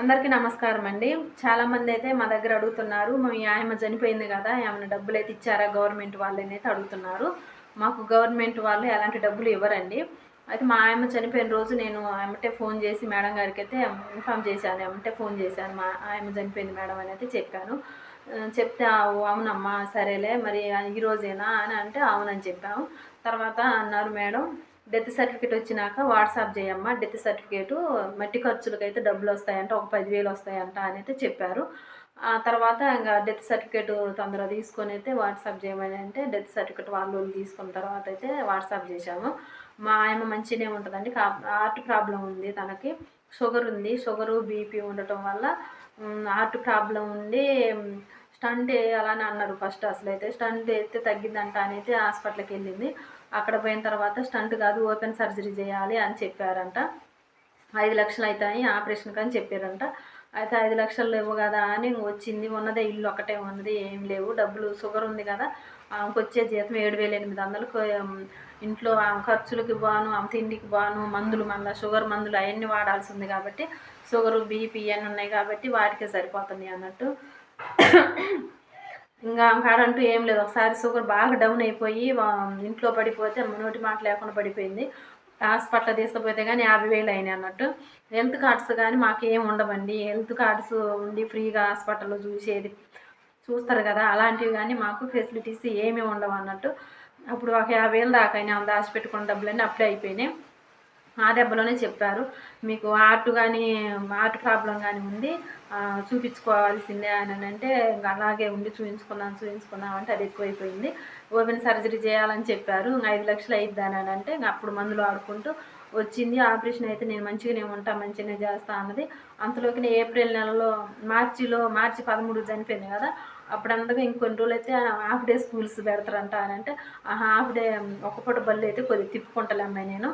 అందరికీ నమస్కారం అండి. చాలామంది అయితే మా దగ్గర అడుగుతున్నారు మీ ఆయమ్మ చనిపోయింది కదా ఏమైనా డబ్బులు అయితే ఇచ్చారా? గవర్నమెంట్ వాళ్ళు అయితే అడుగుతున్నారు. మాకు గవర్నమెంట్ వాళ్ళు ఎలాంటి డబ్బులు ఇవ్వరండి. అయితే మా ఆయమ్మ చనిపోయిన రోజు నేను ఏమంటే ఫోన్ చేసి మేడం గారికి అయితే ఇన్ఫామ్ చేశాను ఏమంటే ఫోన్ చేశాను మా ఆయమ్మ చనిపోయింది మేడం అని అయితే చెప్పాను. చెప్తే అవునమ్మా సరేలే మరి ఈ రోజేనా అని అంటే అవునని చెప్పాము. తర్వాత అన్నారు మేడం డెత్ సర్టిఫికేట్ వచ్చినాక వాట్సాప్ చేయమ్మా డెత్ సర్టిఫికేటు మట్టి ఖర్చులకు అయితే డబ్బులు వస్తాయంట ఒక పదివేలు వస్తాయంట అని అయితే చెప్పారు. ఆ తర్వాత ఇంకా డెత్ సర్టిఫికేట్ తొందరగా తీసుకొని అయితే వాట్సాప్ చేయమని అంటే డెత్ సర్టిఫికేట్ వాళ్ళు తీసుకున్న తర్వాత అయితే వాట్సాప్ చేశాము. మా ఆయమ్మ మంచిగానే ఉంటుందండి. కా హార్ట్ ప్రాబ్లం ఉంది తనకి. షుగర్ ఉంది. షుగరు బీపీ ఉండటం వల్ల హార్ట్ ప్రాబ్లం ఉండి స్టంట్ వేయాలని అన్నారు ఫస్ట్ అసలు అయితే స్టంట్ వేస్తే తగ్గిందంట అని అయితే హాస్పిటల్కి వెళ్ళింది. అక్కడ పోయిన తర్వాత స్టంట్ కాదు ఓపెన్ సర్జరీ చేయాలి అని చెప్పారంట. ఐదు లక్షలు అవుతాయి ఆపరేషన్కి అని చెప్పారంట. అయితే ఐదు లక్షలు లేవు కదా అని వచ్చింది. ఉన్నదే ఇల్లు ఒకటే ఉన్నది ఏం లేవు. డబ్బులు షుగర్ ఉంది కదా. ఆమెకు వచ్చే జీతం ఏడు వేల ఎనిమిది వందలకు ఇంట్లో ఆమె ఖర్చులకి బాను ఆమె తిండికి బాను మందులు మళ్ళీ షుగర్ మందులు అవన్నీ వాడాల్సి ఉంది కాబట్టి షుగరు బీపీ అన్నీ ఉన్నాయి కాబట్టి వాటికే సరిపోతున్నాయి అన్నట్టు. ఇంకా కాడంటూ ఏం లేదు. ఒకసారి షుగర్ బాగా డౌన్ అయిపోయి ఇంట్లో పడిపోతే నోటి మాట లేకుండా పడిపోయింది. హాస్పిటల్ తీసుకుపోతే కానీ యాభై వేలు అయినాయి అన్నట్టు. హెల్త్ కార్డ్స్ కానీ మాకేం ఉండవండి. హెల్త్ కార్డ్స్ ఉండి ఫ్రీగా హాస్పిటల్లో చూసేది చూస్తారు కదా అలాంటివి కానీ మాకు ఫెసిలిటీస్ ఏమీ ఉండవు అన్నట్టు. అప్పుడు ఒక యాభై వేలు దాకా అయినా దాచిపెట్టుకున్న డబ్బులన్నీ అప్పుడే అయిపోయినాయి. ఆ దెబ్బలోనే చెప్పారు. మీకు హార్ట్ కానీ హార్ట్ ప్రాబ్లం కానీ ఉంది. చూపించుకోవాల్సిందే అని అంటే ఇంకా అలాగే ఉండి చూపించుకున్నాను చూపించుకున్నాం అంటే అది ఎక్కువైపోయింది. ఓపెన్ సర్జరీ చేయాలని చెప్పారు ఇంకా ఐదు లక్షలు అయిద్దాని అని అంటే ఇంకా అప్పుడు మందులు ఆడుకుంటూ వచ్చింది. ఆపరేషన్ అయితే నేను మంచిగానే ఉంటా మంచిగానే చేస్తా అన్నది. అంతలోకి ఏప్రిల్ నెలలో మార్చిలో మార్చి పదమూడు చనిపోయింది కదా అప్పుడు ఇంకొన్ని రోజులు అయితే హాఫ్ డే స్కూల్స్ పెడతారంట అని అంటే ఆ హాఫ్ డే ఒక్కపూట బళ్ళు అయితే కొద్దిగా తిప్పుకుంటలే అమ్మాయి నేను.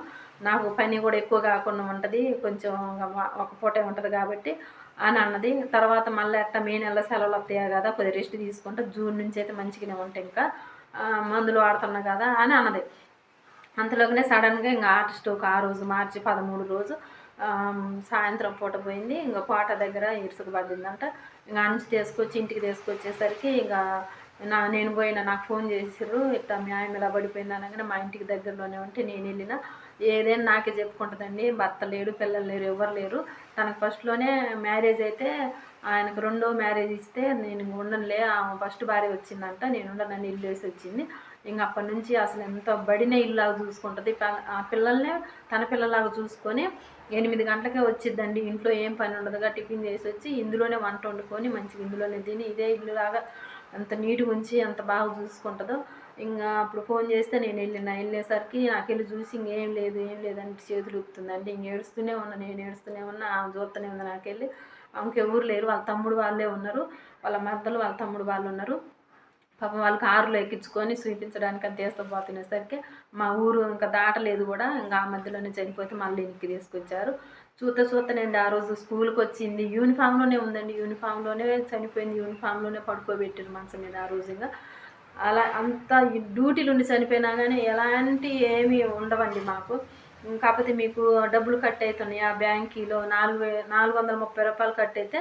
నాకు పని కూడా ఎక్కువ కాకుండా ఉంటుంది కొంచెం ఒక పూటే ఉంటుంది కాబట్టి అని అన్నది. తర్వాత మళ్ళీ అట్ట మే నెల సెలవులు వస్తాయా కదా కొద్దిగా రెస్ట్ తీసుకుంటే. జూన్ నుంచి అయితే మంచిగానే ఉంటాయి ఇంకా. మందులు వాడుతున్నా కదా అని అన్నది. అంతలోనే సడన్గా ఇంకా ఆర్టిస్ట్ ఒక ఆ రోజు మార్చి పదమూడు రోజు సాయంత్రం పూట పోయింది. ఇంకా కోట దగ్గర ఇరుసుకు పడిందంట. ఇంకా అంచు తీసుకొచ్చి ఇంటికి తీసుకొచ్చేసరికి ఇంకా నా నేను పోయిన నాకు ఫోన్ చేసిర్రు. ఇట్లా మీ ఆయన ఇలా పడిపోయింది అనగానే మా ఇంటికి దగ్గరలోనే ఉంటే నేను వెళ్ళిన. ఏదైనా నాకే చెప్పుకుంటుందండి. భర్త లేడు పిల్లలు లేరు ఎవరు లేరు. తనకు ఫస్ట్లోనే మ్యారేజ్ అయితే ఆయనకు రెండో మ్యారేజ్ ఇస్తే నేను ఉండనులే ఆమె ఫస్ట్ భార్య వచ్చిందంట నేను ఉండనని ఇల్లు వేసి వచ్చింది. ఇంక అప్పటి నుంచి అసలు ఎంత బడిన ఇల్లాగా చూసుకుంటుంది. ఆ పిల్లల్నే తన పిల్లలాగా చూసుకొని ఎనిమిది గంటలకే వచ్చిద్దండి. ఇంట్లో ఏం పని ఉండదుగా టిఫిన్ చేసి వచ్చి ఇందులోనే వంట వండుకొని మంచిగా ఇందులోనే తిని ఇదే ఇల్లు లాగా అంత నీట్గా ఉంచి అంత బాగా చూసుకుంటుందో ఇంకా అప్పుడు ఫోన్ చేస్తే నేను వెళ్ళిన వెళ్ళేసరికి నాకెళ్ళి చూసి ఇంకేం లేదు ఏం లేదంటే చేతులు ఊపుతుందండి ఇంక ఏడుస్తూనే ఉన్నా నేను ఏడుస్తూనే ఉన్నా ఆమె చూస్తూనే ఉంది నాకెళ్ళి. ఆమెకి ఎవరు లేరు వాళ్ళ తమ్ముడు వాళ్ళే ఉన్నారు. వాళ్ళ మద్దలు వాళ్ళ తమ్ముడు వాళ్ళు ఉన్నారు. పాపం వాళ్ళు కారులో ఎక్కించుకొని చూపించడానికి అది తీసుకుపోతునేసరికి మా ఊరు ఇంకా దాటలేదు కూడా. ఇంకా ఆ మధ్యలోనే చనిపోతే మళ్ళీ ఇంటికి తీసుకొచ్చారు. చూత చూతనండి ఆ రోజు స్కూల్కి వచ్చింది. యూనిఫామ్లోనే ఉందండి. యూనిఫామ్లోనే చనిపోయింది. యూనిఫామ్లోనే పడుకోబెట్టారు మనసు మీద ఆ రోజు ఇంకా. అలా అంత డ్యూటీలు ఉండి చనిపోయినా కానీ ఎలాంటి ఏమీ ఉండవండి మాకు. కాకపోతే మీకు డబ్బులు కట్ అవుతున్నాయి ఆ బ్యాంకీలో నాలుగు వే నాలుగు వందల ముప్పై రూపాయలు కట్ అయితే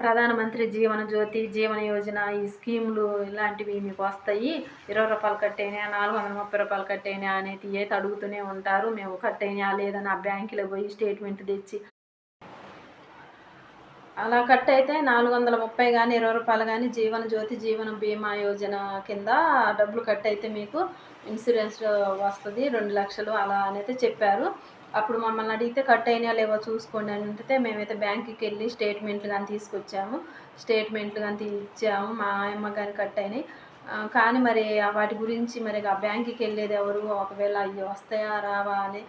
ప్రధానమంత్రి జీవన జ్యోతి జీవన యోజన ఈ స్కీములు ఇలాంటివి మీకు వస్తాయి. ఇరవై రూపాయలు కట్టేనా నాలుగు వందల ముప్పై రూపాయలు కట్టేనా అనేది అయితే అడుగుతూనే ఉంటారు మేము కట్టేనా లేదని ఆ బ్యాంకులో పోయి స్టేట్మెంట్ తెచ్చి అలా కట్ అయితే నాలుగు వందల ముప్పై కానీ ఇరవై రూపాయలు కానీ జీవన జ్యోతి జీవన బీమా యోజన కింద డబ్బులు కట్ అయితే మీకు ఇన్సూరెన్స్ వస్తుంది రెండు లక్షలు అలా అనేది చెప్పారు. అప్పుడు మమ్మల్ని అడిగితే కట్ అయినా లేవో చూసుకోండి అని ఉంటే మేమైతే బ్యాంకుకి వెళ్ళి స్టేట్మెంట్లు కానీ తీసుకొచ్చాము. స్టేట్మెంట్లు కానీ ఇచ్చాము మా అమ్మ కానీ కట్ అయినాయి కానీ మరి వాటి గురించి మరి ఆ బ్యాంకుకి వెళ్ళేది ఎవరు? ఒకవేళ అవి వస్తాయా రావా అని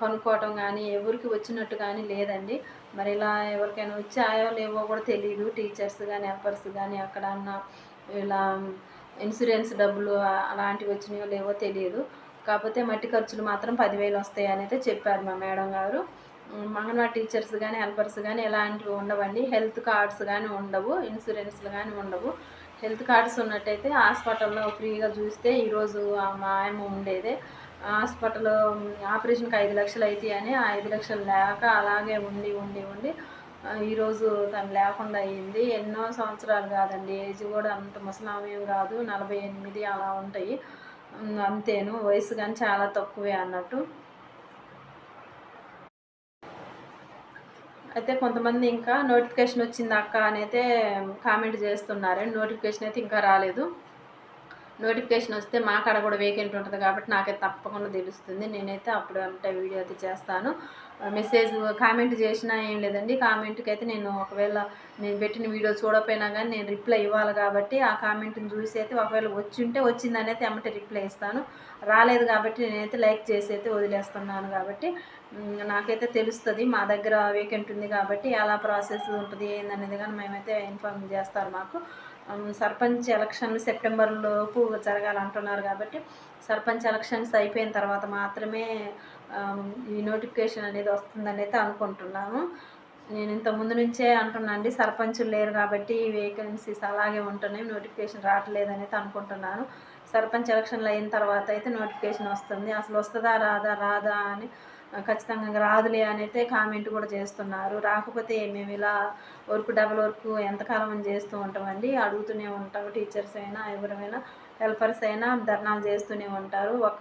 కనుక్కోవటం కానీ ఎవరికి వచ్చినట్టు కానీ లేదండి. మరి ఇలా ఎవరికైనా వచ్చాయో లేవో కూడా తెలియదు టీచర్స్ కానీ హెల్పర్స్ కానీ అక్కడ ఇలా ఇన్సూరెన్స్ డబ్బులు అలాంటివి వచ్చినాయో లేవో తెలియదు కాకపోతే మట్టి ఖర్చులు మాత్రం పదివేలు వస్తాయి అని అయితే చెప్పారు మా మేడం గారు. ఉమ్, అంగన్వాడీ టీచర్స్ కానీ హెల్పర్స్ కానీ ఎలాంటివి ఉండవండి. హెల్త్ కార్డ్స్ కానీ ఉండవు. ఇన్సూరెన్స్లు కానీ ఉండవు. హెల్త్ కార్డ్స్ ఉన్నట్టయితే హాస్పిటల్లో ఫ్రీగా చూస్తే ఈరోజు ఆ మా ఆయమ్మ ఉండేదే. హాస్పిటల్ ఆపరేషన్కి ఐదు లక్షలు అవుతాయి అని ఆ ఐదు లక్షలు లేక అలాగే ఉండి ఉండి ఉండి ఈరోజు తను లేకుండా అయ్యింది ఎన్నో సంవత్సరాలు కాదండి ఏజ్ కూడా అంత ముసలాం కాదు నలభై ఎనిమిది అలా ఉంటాయి. అంతేను వయసు కానీ చాలా తక్కువే అన్నట్టు. అయితే కొంతమంది ఇంకా నోటిఫికేషన్ వచ్చింది అక్క అని అయితే కామెంట్ చేస్తున్నారండి నోటిఫికేషన్ అయితే ఇంకా రాలేదు. నోటిఫికేషన్ వస్తే మా కాడ కూడా వేకెంట్ ఉంటుంది కాబట్టి నాకైతే తప్పకుండా తెలుస్తుంది. నేనైతే అప్పుడు అంటే వీడియో అయితే చేస్తాను. మెసేజ్ కామెంట్ చేసినా ఏం లేదండి. కామెంట్కి అయితే నేను ఒకవేళ నేను పెట్టిన వీడియో చూడకపోయినా కానీ నేను రిప్లై ఇవ్వాలి కాబట్టి ఆ కామెంట్ని చూసి అయితే ఒకవేళ వచ్చి ఉంటే వచ్చిందని అయితే ఎమ్మటే రిప్లై ఇస్తాను. రాలేదు కాబట్టి నేనైతే లైక్ చేసి అయితే వదిలేస్తున్నాను కాబట్టి నాకైతే తెలుస్తుంది మా దగ్గర వేకెంట్ ఉంది కాబట్టి ఎలా ప్రాసెస్ ఉంటుంది ఏందనేది కానీ మేమైతే ఇన్ఫార్మ్ చేస్తారు మాకు. సర్పంచ్ ఎలక్షన్లు సెప్టెంబర్లోపు జరగాలంటున్నారు కాబట్టి సర్పంచ్ ఎలక్షన్స్ అయిపోయిన తర్వాత మాత్రమే ఈ నోటిఫికేషన్ అనేది వస్తుందని అయితే అనుకుంటున్నాము. నేను ఇంత ముందు నుంచే అంటున్నాండి సర్పంచులు లేరు కాబట్టి వేకెన్సీస్ అలాగే ఉంటున్నాయి నోటిఫికేషన్ రావట్లేదని అయితే అనుకుంటున్నాను. సర్పంచ్ ఎలక్షన్లు అయిన తర్వాత అయితే నోటిఫికేషన్ వస్తుంది. అసలు వస్తుందా రాదా రాదా అని ఖచ్చితంగా రాదులే అని అయితే కామెంట్ కూడా చేస్తున్నారు. రాకపోతే మేము ఇలా వర్క్ డబల్ వర్క్ ఎంతకాలం అని చేస్తూ ఉంటామండి. అడుగుతూనే ఉంటాం. టీచర్స్ అయినా ఎవరైనా హెల్పర్స్ అయినా ధర్నాలు చేస్తూనే ఉంటారు. ఒక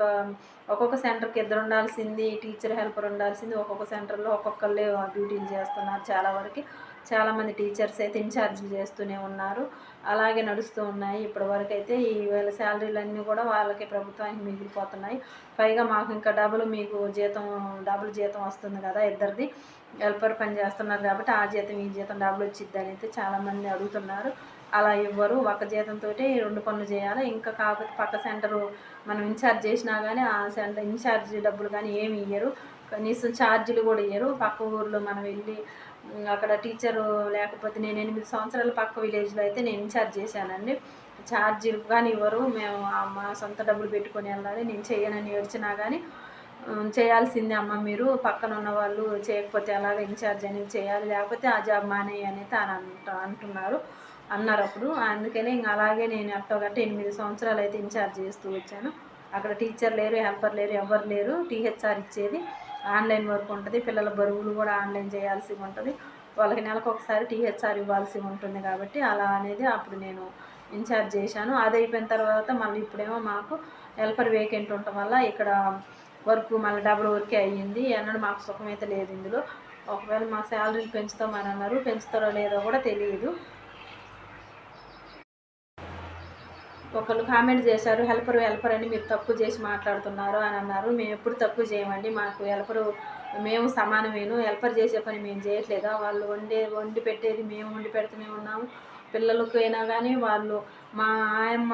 ఒక్కొక్క సెంటర్కి ఇద్దరు ఉండాల్సింది టీచర్ హెల్పర్ ఉండాల్సింది. ఒక్కొక్క సెంటర్లో ఒక్కొక్కళ్ళే డ్యూటీలు చేస్తున్నారు చాలా వరకు. చాలామంది టీచర్స్ అయితే ఇన్ఛార్జీలు చేస్తూనే ఉన్నారు. అలాగే నడుస్తూ ఉన్నాయి. ఇప్పటి వరకు అయితే ఈ వేళ శాలరీలు అన్నీ కూడా వాళ్ళకి ప్రభుత్వానికి మిగిలిపోతున్నాయి. పైగా మాకు ఇంకా డబుల్ మీకు జీతం డబుల్ జీతం వస్తుంది కదా ఇద్దరిది. హెల్పర్ పని చేస్తున్నారు కాబట్టి ఆ జీతం ఈ జీతం డబుల్ వచ్చిద్ది అని అయితే చాలామంది అడుగుతున్నారు. అలా ఇవ్వరు ఒక జీతంతో రెండు పనులు చేయాలి. ఇంకా కాకపోతే పక్క సెంటర్ మనం ఇన్ఛార్జ్ చేసినా కానీ ఆ సెంటర్ ఇన్ఛార్జ్ డబ్బులు కానీ ఏమి ఇయ్యరు. కనీసం ఛార్జీలు కూడా ఇయ్యరు. పక్క ఊర్లో మనం వెళ్ళి అక్కడ టీచరు లేకపోతే నేను ఎనిమిది సంవత్సరాల పక్క విలేజ్లో అయితే నేను ఇన్ఛార్జ్ చేశానండి. ఛార్జీలు కానీ ఇవ్వరు. మేము అమ్మ మా సొంత డబ్బులు పెట్టుకొని వెళ్ళాలి. నేను చేయనని ఏడ్చినా కానీ చేయాల్సిందే అమ్మ మీరు. పక్కన ఉన్న వాళ్ళు చేయకపోతే అలాగ ఇన్ఛార్జ్ అనేది చేయాలి. లేకపోతే ఆ జాబ్ మానేయి అనేది అని అంట అంటున్నారు అన్నారు అప్పుడు. అందుకనే ఇంకా అలాగే నేను అట్టో గట్ట ఎనిమిది సంవత్సరాలు అయితే ఇన్ఛార్జ్ చేస్తూ వచ్చాను. అక్కడ టీచర్ లేరు హెల్పర్ లేరు ఎవరు లేరు. టీహెచ్ఆర్ ఇచ్చేది. ఆన్లైన్ వర్క్ ఉంటుంది పిల్లల బరువులు కూడా ఆన్లైన్ చేయాల్సి ఉంటుంది. వాళ్ళకి నెలకు ఒకసారి టీహెచ్ఆర్ ఇవ్వాల్సి ఉంటుంది కాబట్టి అలా అనేది అప్పుడు నేను ఇన్ఛార్జ్ చేశాను. అది అయిపోయిన తర్వాత మళ్ళీ ఇప్పుడేమో మాకు హెల్పర్ వేకెంట్ ఉండటం వల్ల ఇక్కడ వర్క్ మళ్ళీ డబుల్ వర్కే అయ్యింది. అన్నాడు మాకు సుఖమైతే లేదు ఇందులో. ఒకవేళ మా శాలరీలు పెంచుతామని అన్నారు. పెంచుతారో లేదో కూడా తెలియదు. ఒకళ్ళు కామెంట్ చేశారు హెల్పర్ హెల్పర్ అని మీరు తక్కువ చేసి మాట్లాడుతున్నారు అని అన్నారు. మేము ఎప్పుడు తక్కువ చేయమండి మాకు హెల్పరు మేము సమానమేను హెల్పర్ చేసే పని మేము చేయట్లేదా? వాళ్ళు వండే వండి పెట్టేది మేము వండి పెడుతూనే ఉన్నాము. పిల్లలకు అయినా కానీ వాళ్ళు మా ఆయమ్మ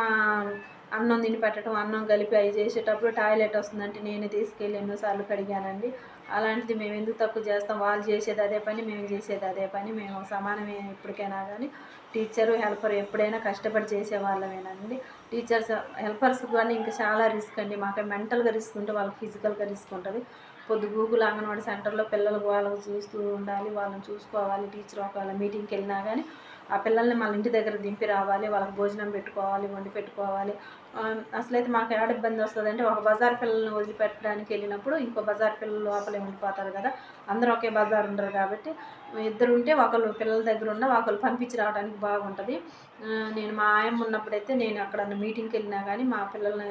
అన్నం తిని పెట్టడం అన్నం కలిపి అవి చేసేటప్పుడు టాయిలెట్ వస్తుందంటే నేనే తీసుకెళ్ళి ఎన్నోసార్లు కడిగానండి. అలాంటిది మేము ఎందుకు తక్కువ చేస్తాం? వాళ్ళు చేసేది అదే పని మేము చేసేది అదే పని మేము సమానమే ఎప్పటికైనా కానీ టీచరు హెల్పర్ ఎప్పుడైనా కష్టపడి చేసేవాళ్ళమేనండి. టీచర్స్ హెల్పర్స్ కానీ ఇంకా చాలా రిస్క్ అండి. మాకు మెంటల్గా రిస్క్ ఉంటే వాళ్ళకి ఫిజికల్గా రిస్క్ ఉంటుంది. పొద్దు గూగుల్ అంగన్వాడీ సెంటర్లో పిల్లలకు వాళ్ళకు చూస్తూ ఉండాలి వాళ్ళని చూసుకోవాలి టీచర్ ఒకవేళ మీటింగ్కి వెళ్ళినా కానీ ఆ పిల్లల్ని మన ఇంటి దగ్గర దింపి రావాలి వాళ్ళకి భోజనం పెట్టుకోవాలి వండి పెట్టుకోవాలి. అసలైతే మాకు ఏడ ఇబ్బంది వస్తుంది అంటే ఒక బజార్ పిల్లల్ని వదిలిపెట్టడానికి వెళ్ళినప్పుడు ఇంకో బజార్ పిల్లలు లోపలే ఉండిపోతారు కదా అందరూ ఒకే బజార్ ఉండరు కాబట్టి ఇద్దరు ఉంటే ఒకళ్ళు పిల్లల దగ్గర ఉన్న ఒకళ్ళు పంపించి రావడానికి బాగుంటుంది. నేను మా ఆయమ్మ ఉన్నప్పుడైతే నేను అక్కడ మీటింగ్కి వెళ్ళినా కానీ మా పిల్లల్ని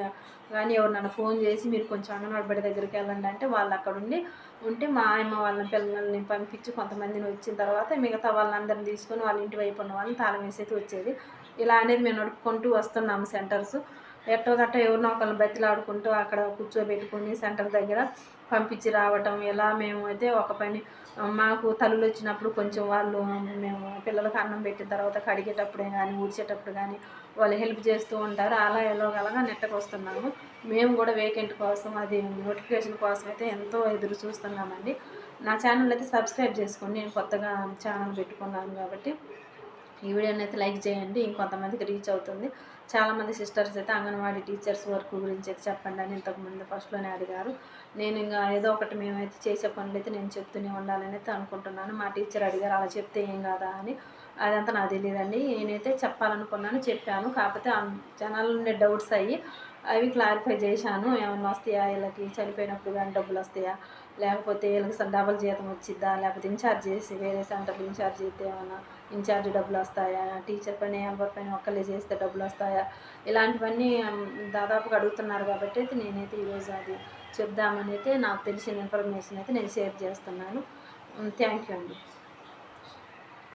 కానీ ఎవరు నన్ను ఫోన్ చేసి మీరు కొంచెం అంగన్వాడి బడి దగ్గరికి వెళ్ళండి అంటే వాళ్ళు అక్కడ ఉండి ఉంటే మా ఆయమ్మ వాళ్ళ పిల్లల్ని పంపించి కొంతమందిని వచ్చిన తర్వాత మిగతా వాళ్ళందరిని తీసుకొని వాళ్ళ ఇంటి వైపు ఉన్న వాళ్ళని తాళం వేసేది వచ్చేది. ఇలా అనేది మేము నడుపుకుంటూ వస్తున్నాము సెంటర్స్. ఎట్టో గట్ట ఎవరినో ఒకరిని బతిలాడుకుంటూ అక్కడ కూర్చోబెట్టుకుని సెంటర్ దగ్గర పంపించి రావటం ఇలా మేము అయితే ఒక పని మాకు తల్లులు వచ్చినప్పుడు కొంచెం వాళ్ళు మేము పిల్లలకు అన్నం పెట్టిన తర్వాత కడిగేటప్పుడే కానీ ఊడ్చేటప్పుడు కానీ వాళ్ళు హెల్ప్ చేస్తూ ఉంటారు. అలా ఎలాగలగా నెట్టకు వస్తున్నాము మేము కూడా వేకెంట్ కోసం అది నోటిఫికేషన్ కోసం అయితే ఎంతో ఎదురు చూస్తున్నామండి. నా ఛానల్ అయితే సబ్స్క్రైబ్ చేసుకోండి. నేను కొత్తగా ఛానల్ పెట్టుకున్నాను కాబట్టి ఈ వీడియోని అయితే లైక్ చేయండి. ఇంకొంతమందికి రీచ్ అవుతుంది. చాలామంది సిస్టర్స్ అయితే అంగన్వాడీ టీచర్స్ వర్క్ గురించి అయితే చెప్పండి అని ఇంతకుముందు ఫస్ట్లోనే అడిగారు. నేను ఇంకా ఏదో ఒకటి మేమైతే చేసే పనులు అయితే నేను చెప్తూనే ఉండాలని అయితే అనుకుంటున్నాను. మా టీచర్ అడిగారు అలా చెప్తే ఏం కాదా? అని. అదంతా నాకు తెలియదండి. నేనైతే చెప్పాలనుకున్నాను చెప్పాను. కాకపోతే జనాలు ఉండే డౌట్స్ అయ్యి అవి క్లారిఫై చేశాను. ఏమన్నా వస్తాయా? వీళ్ళకి చనిపోయినప్పుడు కానీ డబ్బులు వస్తాయా? లేకపోతే వీళ్ళకి స- డబల్ జీతం వచ్చిద్దా? లేకపోతే ఇన్ఛార్జ్ చేసి వేరే సెంటర్లు ఇన్ఛార్జ్ చేస్తే ఏమన్నా ఇన్ఛార్జ్ డబ్బులు వస్తాయా? టీచర్ పైన ఎవరి పైన ఒక్కళ్ళే చేస్తే డబ్బులు వస్తాయా? ఇలాంటివన్నీ దాదాపుగా అడుగుతున్నారు కాబట్టి అయితే నేనైతే ఈరోజు అది చెప్దామని అయితే నాకు తెలిసిన ఇన్ఫర్మేషన్ అయితే నేను షేర్ చేస్తున్నాను. థ్యాంక్ యూ అండి.